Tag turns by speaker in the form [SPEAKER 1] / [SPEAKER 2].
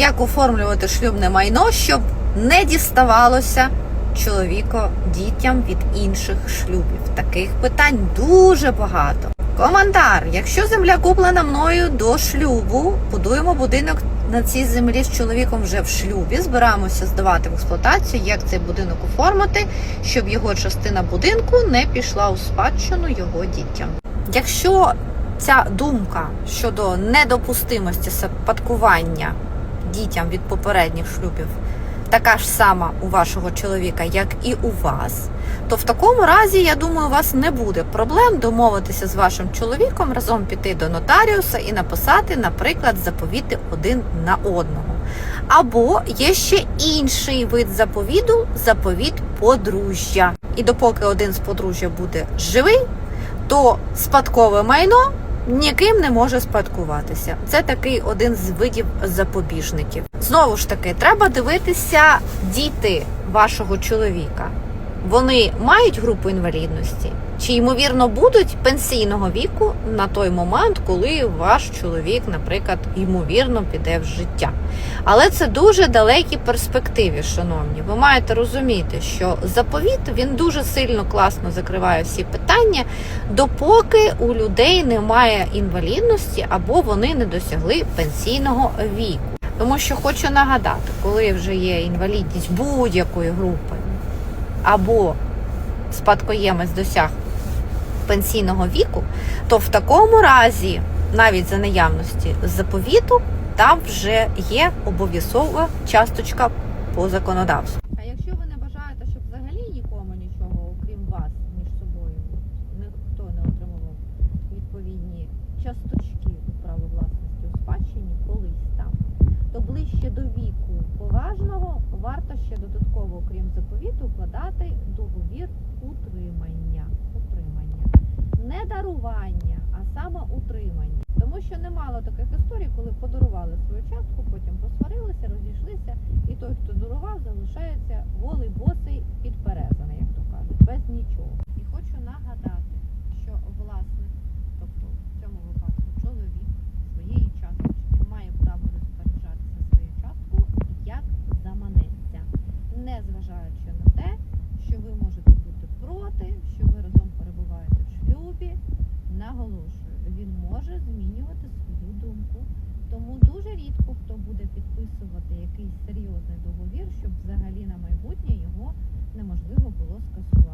[SPEAKER 1] як оформлювати шлюбне майно, щоб не діставалося чоловіко дітям від інших шлюбів. Таких питань дуже багато. Коментар: якщо земля куплена мною до шлюбу, будуємо будинок на цій землі з чоловіком вже в шлюбі. Збираємося здавати в експлуатацію, як цей будинок оформити, щоб його частина будинку не пішла у спадщину його дітям. Якщо ця думка щодо недопустимості спадкування дітям від попередніх шлюбів така ж сама у вашого чоловіка, як і у вас, то в такому разі, я думаю, у вас не буде проблем домовитися з вашим чоловіком, разом піти до нотаріуса і написати, наприклад, заповіти один на одного. Або є ще інший вид заповіду заповіт подружжя. І допоки один з подружжя буде живий, то спадкове майно ніким не може спадкуватися. Це такий один з видів запобіжників. Знову ж таки, треба дивитися діти вашого чоловіка. Вони мають групу інвалідності, чи ймовірно будуть пенсійного віку на той момент, коли ваш чоловік, наприклад, ймовірно піде в життя. Але це дуже далекі перспективи, шановні. Ви маєте розуміти, що заповіт він дуже сильно класно закриває всі питання, допоки у людей немає інвалідності або вони не досягли пенсійного віку. Тому що хочу нагадати, коли вже є інвалідність будь-якої групи, або спадкоємець досяг пенсійного віку, то в такому разі, навіть за наявності заповіту, там вже є обов'язкова часточка по законодавству. А якщо ви не бажаєте, щоб взагалі нікому нічого, окрім вас, між собою, ніхто не отримував відповідні часточки права власності у спадщині колись там, то ближче до віку окрім заповіту, укладати договір утримання. утримання. Не дарування, а саме утримання. Тому що немало таких історій, коли подарували свою частку, потім посварилися, розійшлися, і той, хто дарував, залишається голий босий підперезаний, як то кажуть, без нічого. І хочу нагадати, що власник, тобто в цьому випадку чоловік своєї часточки має право розпоряджатися своєю часткою як заманеться, не зважаючи на те, що ви можете бути проти, що ви разом перебуваєте в шлюбі. Наголошую, він може змінювати свою думку. Тому дуже рідко хто буде підписувати якийсь серйозний договір, щоб взагалі на майбутнє його неможливо було скасувати.